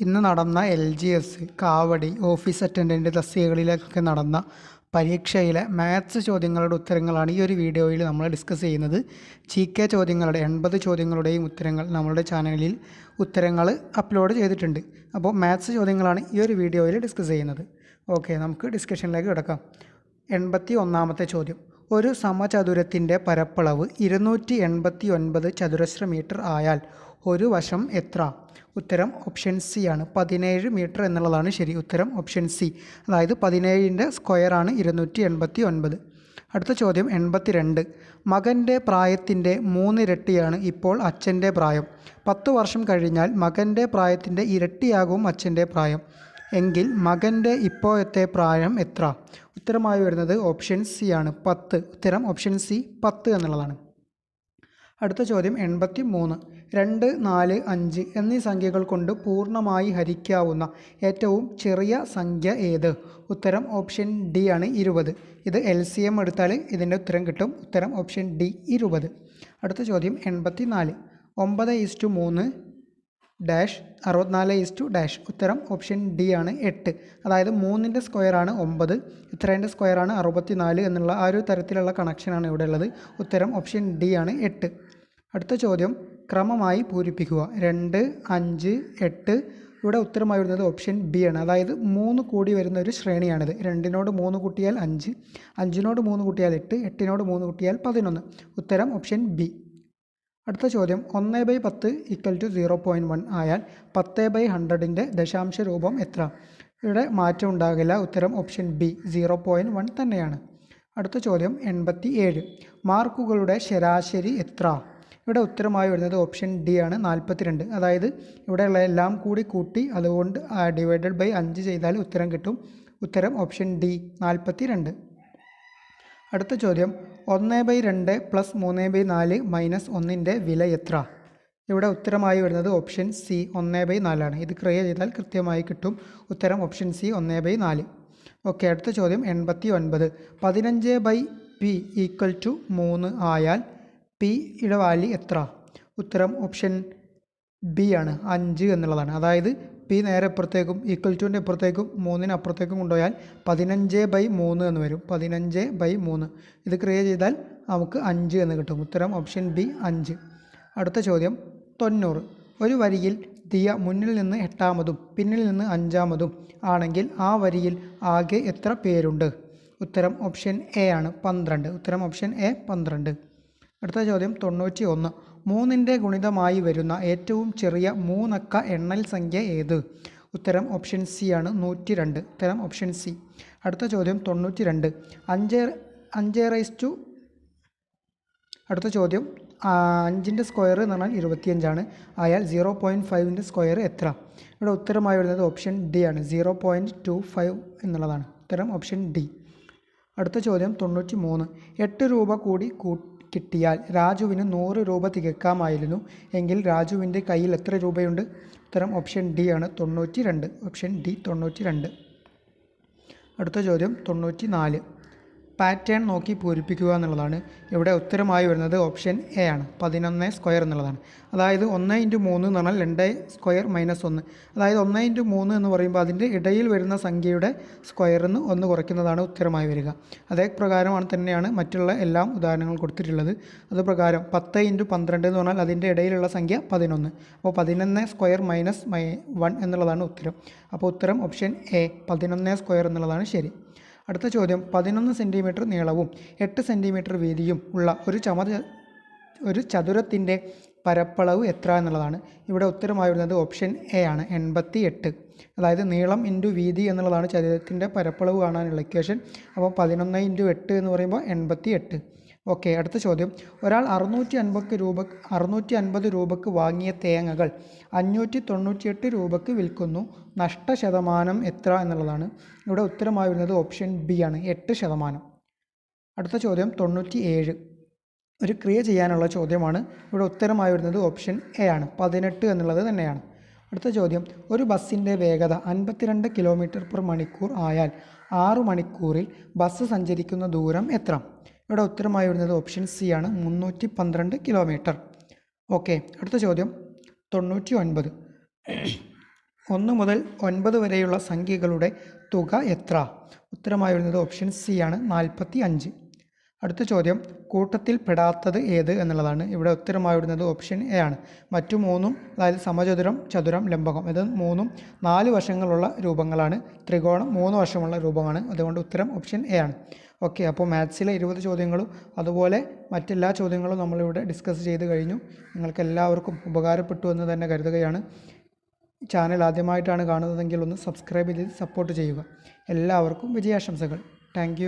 ഇന്ന് നടന്ന L G S കാവടി ഓഫീസ് അറ്റൻഡന്റ് തസ്തികകളിലൊക്കെ നടന്ന പരീക്ഷയിലെ മാത്സ് ചോദ്യങ്ങളുടെ ഉത്തരങ്ങളാണ് ഈ ഒരു വീഡിയോയിൽ നമ്മൾ ഡിസ്കസ് ചെയ്യുന്നത്. ജി കെ ചോദ്യങ്ങളുടെ എൺപത് ചോദ്യങ്ങളുടെയും ഉത്തരങ്ങൾ നമ്മളുടെ ചാനലിൽ ഉത്തരങ്ങൾ അപ്ലോഡ് ചെയ്തിട്ടുണ്ട്. അപ്പോൾ മാത്സ് ചോദ്യങ്ങളാണ് ഈ ഒരു വീഡിയോയിൽ ഡിസ്കസ് ചെയ്യുന്നത്. ഓക്കെ നമുക്ക് ഡിസ്കഷനിലേക്ക് കിടക്കാം. എൺപത്തി ഒന്നാമത്തെ ചോദ്യം. ഒരു സമചതുരത്തിന്റെ പരപ്പളവ് ഇരുന്നൂറ്റി എൺപത്തി ഒൻപത് ചതുരശ്ര മീറ്റർ ആയാൽ ഒരു വശം എത്ര? ഉത്തരം ഓപ്ഷൻ സി ആണ്. പതിനേഴ് മീറ്റർ എന്നുള്ളതാണ് ശരി ഉത്തരം ഓപ്ഷൻ സി. അതായത് പതിനേഴിന്റെ സ്ക്വയറാണ് ഇരുന്നൂറ്റി എൺപത്തി ഒൻപത് അടുത്ത ചോദ്യം എൺപത്തിരണ്ട്. മകന്റെ പ്രായത്തിന്റെ മൂന്നിരട്ടിയാണ് ഇപ്പോൾ അച്ഛന്റെ പ്രായം. പത്ത് വർഷം കഴിഞ്ഞാൽ മകന്റെ പ്രായത്തിന്റെ ഇരട്ടിയാകും അച്ഛന്റെ പ്രായം. എങ്കിൽ മകന്റെ ഇപ്പോഴത്തെ പ്രായം എത്ര? ഉത്തരമായി വരുന്നത് ഓപ്ഷൻ സി ആണ്. പത്ത്. ഉത്തരം ഓപ്ഷൻ സി പത്ത് എന്നുള്ളതാണ്. അടുത്ത ചോദ്യം എൺപത്തി മൂന്ന് രണ്ട് നാല് അഞ്ച് എന്നീ സംഖ്യകൾ കൊണ്ട് പൂർണമായി ഹരിക്കാവുന്ന ഏറ്റവും ചെറിയ സംഖ്യ ഏത്? ഉത്തരം ഓപ്ഷൻ ഡി ആണ് ഇരുപത്. ഇത് എൽ സി എം എടുത്താൽ ഇതിന്റെ ഉത്തരം കിട്ടും. ഉത്തരം ഓപ്ഷൻ ഡി ഇരുപത്. അടുത്ത ചോദ്യം എൺപത്തി നാല് ഒമ്പത് ഈസ്റ്റു മൂന്ന് ഡാഷ് അറുപത്തിനാല് ഈസ്റ്റു ഡാഷ്. ഉത്തരം ഓപ്ഷൻ ഡി ആണ് എട്ട്. അതായത് മൂന്നിന്റെ സ്ക്വയറാണ് ഒമ്പത്. ഇത്രേന്റെ സ്ക്വയറാണ് അറുപത്തിനാല് എന്നുള്ള ആ ഒരു തരത്തിലുള്ള കണക്ഷനാണ് ഇവിടെ ഉള്ളത്. ഉത്തരം ഓപ്ഷൻ ഡി ആണ് എട്ട്. അടുത്ത ചോദ്യം ക്രമമായി പൂരിപ്പിക്കുക. രണ്ട് അഞ്ച് എട്ട്. ഇവിടെ ഉത്തരമായി വരുന്നത് ഓപ്ഷൻ ബി ആണ്. അതായത് മൂന്ന് കൂടി വരുന്ന ഒരു ശ്രേണിയാണിത്. രണ്ടിനോട് മൂന്ന് കൂട്ടിയാൽ അഞ്ച്. അഞ്ചിനോട് മൂന്ന് കൂട്ടിയാൽ എട്ട്. എട്ടിനോട് മൂന്ന് കൂട്ടിയാൽ പതിനൊന്ന്. ഉത്തരം ഓപ്ഷൻ ബി. അടുത്ത ചോദ്യം. ഒന്ന് ബൈ പത്ത് equal to zero point one ആയാൽ പത്ത് ബൈ ഹൺഡ്രഡിന്റെ ദശാംശ രൂപം എത്ര? ഇവിടെ മാറ്റം ഉണ്ടാകില്ല. ഉത്തരം option B. Zero point one തന്നെയാണ്. അടുത്ത ചോദ്യം. എൺപത്തി ഏഴ് മാർക്കുകളുടെ ശരാശരി എത്ര? ഇവിടെ ഉത്തരമായി വരുന്നത് ഓപ്ഷൻ ഡി ആണ്. നാൽപ്പത്തിരണ്ട്. അതായത് ഇവിടെയുള്ള എല്ലാം കൂടി കൂട്ടി അതുകൊണ്ട് ഡിവൈഡഡ് ബൈ അഞ്ച് ചെയ്താൽ ഉത്തരം കിട്ടും. ഉത്തരം ഓപ്ഷൻ ഡി. നാൽപ്പത്തി രണ്ട് അടുത്ത ചോദ്യം. ഒന്ന് ബൈ രണ്ട് പ്ലസ് മൂന്ന് ബൈ നാല് മൈനസ് ഒന്നിന്റെ വില എത്ര? ഇവിടെ ഉത്തരമായി വരുന്നത് ഓപ്ഷൻ സി ഒന്ന് ബൈ നാലാണ്. ഇത് ക്രിയ ചെയ്താൽ കൃത്യമായി കിട്ടും ഉത്തരം ഓപ്ഷൻ സി ഒന്ന് ബൈ നാല്. ഓക്കെ അടുത്ത ചോദ്യം എൺപത്തി ഒൻപത് പതിനഞ്ച് ബൈ പി ഈക്വൽ ടു മൂന്ന് ആയാൽ പിയുടെ വാല്യൂ എത്ര? ഉത്തരം ഓപ്ഷൻ ബി ആണ് അഞ്ച് എന്നുള്ളതാണ്. അതായത് പി നേരെ അപ്പുറത്തേക്കും ഈക്വൽ ടുവിന്റെ അപ്പുറത്തേക്കും മൂന്നിന് അപ്പുറത്തേക്കും കൊണ്ടുപോയാൽ പതിനഞ്ച് ബൈ മൂന്ന് എന്ന് വരും. പതിനഞ്ച് ബൈ മൂന്ന്. ഇത് ക്രിയ ചെയ്താൽ നമുക്ക് അഞ്ച് എന്ന് കിട്ടും. ഉത്തരം ഓപ്ഷൻ ബി അഞ്ച്. അടുത്ത ചോദ്യം തൊണ്ണൂറ്. ഒരു വരിയിൽ ദിയ മുന്നിൽ നിന്ന് എട്ടാമതും പിന്നിൽ നിന്ന് അഞ്ചാമതും ആണെങ്കിൽ ആ വരിയിൽ ആകെ എത്ര പേരുണ്ട്? ഉത്തരം ഓപ്ഷൻ എ ആണ് പന്ത്രണ്ട്. ഉത്തരം ഓപ്ഷൻ എ പന്ത്രണ്ട്. അടുത്ത ചോദ്യം തൊണ്ണൂറ്റി ഒന്ന് മൂന്നിന്റെ ഗുണിതമായി വരുന്ന ഏറ്റവും ചെറിയ മൂന്നക്ക എണ്ണൽ സംഖ്യ ഏത്? ഉത്തരം ഓപ്ഷൻ സി ആണ്. നൂറ്റി രണ്ട് ഉത്തരം ഓപ്ഷൻ സി അടുത്ത ചോദ്യം തൊണ്ണൂറ്റി രണ്ട് അഞ്ച് അഞ്ച് റൈസ് ടു അടുത്ത ചോദ്യം അഞ്ചിന്റെ സ്ക്വയർ എന്ന് പറഞ്ഞാൽ ഇരുപത്തിയഞ്ചാണ്. ആയാൽ സീറോ പോയിന്റ് ഫൈവിന്റെ സ്ക്വയർ എത്ര? ഇവിടെ ഉത്തരമായി വരുന്നത് ഓപ്ഷൻ ഡി ആണ്. സീറോ പോയിന്റ് ടു ഫൈവ് എന്നുള്ളതാണ്. ഉത്തരം ഓപ്ഷൻ ഡി അടുത്ത ചോദ്യം തൊണ്ണൂറ്റി മൂന്ന് എട്ട് രൂപ കൂടി കിട്ടിയാൽ രാജുവിന് നൂറ് രൂപ തികക്കാമായിരുന്നു. എങ്കിൽ രാജുവിന്റെ കയ്യിൽ എത്ര രൂപയുണ്ട്? ഉത്തരം ഓപ്ഷൻ ഡി ആണ്. തൊണ്ണൂറ്റി രണ്ട് ഓപ്ഷൻ ഡി തൊണ്ണൂറ്റി രണ്ട് അടുത്ത ചോദ്യം തൊണ്ണൂറ്റി നാല് പാറ്റേൺ നോക്കി പൂരിപ്പിക്കുക എന്നുള്ളതാണ്. ഇവിടെ ഉത്തരമായി വരുന്നത് ഓപ്ഷൻ എ ആണ്. പതിനൊന്ന് സ്ക്വയർ എന്നുള്ളതാണ്. അതായത് ഒന്ന് ഇന്റു മൂന്ന് എന്ന് പറഞ്ഞാൽ രണ്ട് സ്ക്വയർ മൈനസ് ഒന്ന്. അതായത് ഒന്ന് ഇന്റു മൂന്ന് എന്ന് പറയുമ്പോൾ അതിന്റെ ഇടയിൽ വരുന്ന സംഖ്യയുടെ സ്ക്വയറിൽ നിന്ന് ഒന്ന് കുറയ്ക്കുന്നതാണ് ഉത്തരമായി വരിക. അതേ പ്രകാരമാണ് തന്നെയാണ് മറ്റുള്ള എല്ലാം ഉദാഹരണങ്ങൾ കൊടുത്തിട്ടുള്ളത്. അത് പ്രകാരം പത്ത് ഇന്റു പന്ത്രണ്ട് എന്ന് പറഞ്ഞാൽ അതിന്റെ ഇടയിലുള്ള സംഖ്യ പതിനൊന്ന്. അപ്പോൾ പതിനൊന്ന് സ്ക്വയർ മൈനസ് മൈ വൺ എന്നുള്ളതാണ് ഉത്തരം. അപ്പോൾ ഉത്തരം ഓപ്ഷൻ എ പതിനൊന്ന് സ്ക്വയർ എന്നുള്ളതാണ് ശരി. അടുത്ത ചോദ്യം പതിനൊന്ന് സെന്റിമീറ്റർ നീളവും എട്ട് സെന്റിമീറ്റർ വീതിയും ഉള്ള ഒരു ചമ ഒരു ചതുരത്തിന്റെ പരപ്പളവ് എത്ര എന്നുള്ളതാണ്. ഇവിടെ ഉത്തരമായി വരുന്നത് ഓപ്ഷൻ എ ആണ് എൺപത്തി എട്ട് അതായത് നീളം ഇന്റു വീതി എന്നുള്ളതാണ് ചതുരത്തിന്റെ പരപ്പളവ് കാണാനുള്ള ഇക്വേഷൻ. അപ്പോൾ പതിനൊന്ന് ഇന്റു എട്ട് എന്ന് പറയുമ്പോൾ എൺപത്തി എട്ട് ഓക്കെ അടുത്ത ചോദ്യം. ഒരാൾ അറുന്നൂറ്റി അൻപത് രൂപ അറുന്നൂറ്റി അൻപത് രൂപക്ക് വാങ്ങിയ തേങ്ങകൾ അഞ്ഞൂറ്റി തൊണ്ണൂറ്റിയെട്ട് രൂപക്ക് വിൽക്കുന്നു. നഷ്ട ശതമാനം എത്ര എന്നുള്ളതാണ്. ഇവിടെ ഉത്തരമായി വരുന്നത് ഓപ്ഷൻ ബി ആണ്. എട്ട് ശതമാനം. അടുത്ത ചോദ്യം തൊണ്ണൂറ്റി ഏഴ് ഒരു ക്രിയ ചെയ്യാനുള്ള ചോദ്യമാണ്. ഇവിടെ ഉത്തരമായി വരുന്നത് ഓപ്ഷൻ എ ആണ്. പതിനെട്ട് എന്നുള്ളത് തന്നെയാണ്. അടുത്ത ചോദ്യം ഒരു ബസ്സിന്റെ വേഗത അൻപത്തിരണ്ട് കിലോമീറ്റർ പെർ മണിക്കൂർ ആയാൽ ആറു മണിക്കൂറിൽ ബസ് സഞ്ചരിക്കുന്ന ദൂരം എത്ര? ഇവിടെ ഉത്തരമായി വരുന്നത് ഓപ്ഷൻ സി ആണ്. മുന്നൂറ്റി പന്ത്രണ്ട് കിലോമീറ്റർ ഓക്കെ അടുത്ത ചോദ്യം. തൊണ്ണൂറ്റി ഒൻപത് ഒന്ന് മുതൽ ഒൻപത് വരെയുള്ള സംഖ്യകളുടെ തുക എത്ര? ഉത്തരമായി വരുന്നത് ഓപ്ഷൻ സി ആണ്. നാൽപ്പത്തി അഞ്ച് അടുത്ത ചോദ്യം. കൂട്ടത്തിൽ പെടാത്തത് ഏത് എന്നുള്ളതാണ്. ഇവിടെ ഉത്തരമായി വരുന്നത് ഓപ്ഷൻ എ ആണ്. മറ്റു മൂന്നും അതായത് സമചതുരം ചതുരം ലംബകം. ഇത് മൂന്നും നാല് വശങ്ങളുള്ള രൂപങ്ങളാണ്. ത്രികോണം മൂന്ന് വശമുള്ള രൂപമാണ്. അതുകൊണ്ട് ഉത്തരം ഓപ്ഷൻ എ ആണ്. ഓക്കെ അപ്പോൾ മാത്സിലെ ഇരുപത് ചോദ്യങ്ങളും അതുപോലെ മറ്റെല്ലാ ചോദ്യങ്ങളും നമ്മളിവിടെ ഡിസ്കസ് ചെയ്ത് കഴിഞ്ഞു. നിങ്ങൾക്ക് എല്ലാവർക്കും ഉപകാരപ്പെട്ടു എന്ന് തന്നെ കരുതുകയാണ്. ചാനൽ ആദ്യമായിട്ടാണ് കാണുന്നതെങ്കിൽ ഒന്ന് സബ്സ്ക്രൈബ് ചെയ്ത് സപ്പോർട്ട് ചെയ്യുക. എല്ലാവർക്കും വിജയാശംസകൾ. താങ്ക്